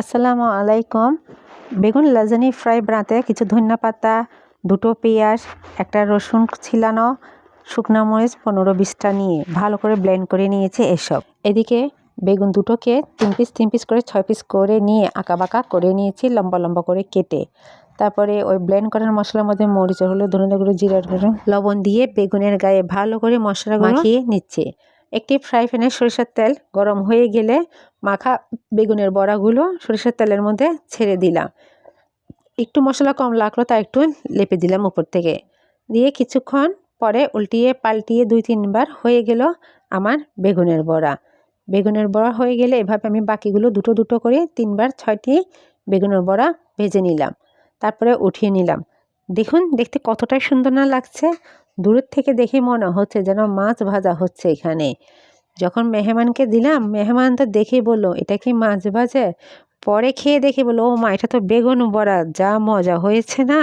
আসসালামু আলাইকুম। বেগুন লাজানি ফ্রাই বানাতে কিছু ধনিয়া পাতা দুটো পেঁয়াজ একটা রসুন ছিলানো শুকনো মরিচ পনেরো বিশটা নিয়ে ভালো করে ব্লেন্ড করে নিয়েছে এসব। এদিকে বেগুন দুটোকে তিন পিস তিন পিস করে ছয় পিস করে নিয়ে আঁকা বাঁকা করে নিয়েছি লম্বা লম্বা করে কেটে। তারপরে ওই ব্লেন্ড করার মশলার মধ্যে মরিচ হলো ধনে গুঁড়ো জিরার গুঁড়ো লবণ দিয়ে বেগুনের গায়ে ভালো করে মশলা মাখিয়ে নিচ্ছে। একটি ফ্রাই প্যানে সরিষার তেল গরম হয়ে গেলে মাখা বেগুনের বড়াগুলো সরিষার তেলের মধ্যে ছেড়ে দিলাম। একটু মশলা কম লাগল তা একটু লেপে দিলাম উপর থেকে। দিয়ে কিছুক্ষণ পরে উল্টিয়ে পাল্টিয়ে দুই তিনবার হয়ে গেল আমার বেগুনের বড়া। বেগুনের বড়া হয়ে গেলে এভাবে আমি বাকিগুলো দুটো দুটো করে তিনবার ছয়টি বেগুনের বড়া ভেজে নিলাম। তারপরে উঠিয়ে নিলাম। দেখুন, দেখতে কতটাই সুন্দর না লাগছে। দূরের থেকে দেখে মনে হচ্ছে যেন মাছ ভাজা হচ্ছে এখানে। যখন মেহমানকে দিলাম, মেহমান তো দেখেই বলল, এটা কি মাছ ভাজে? পরে খেয়ে দেখে বলল ও মা এটা তো বেগুন বড়া, যা মজা হয়েছে না?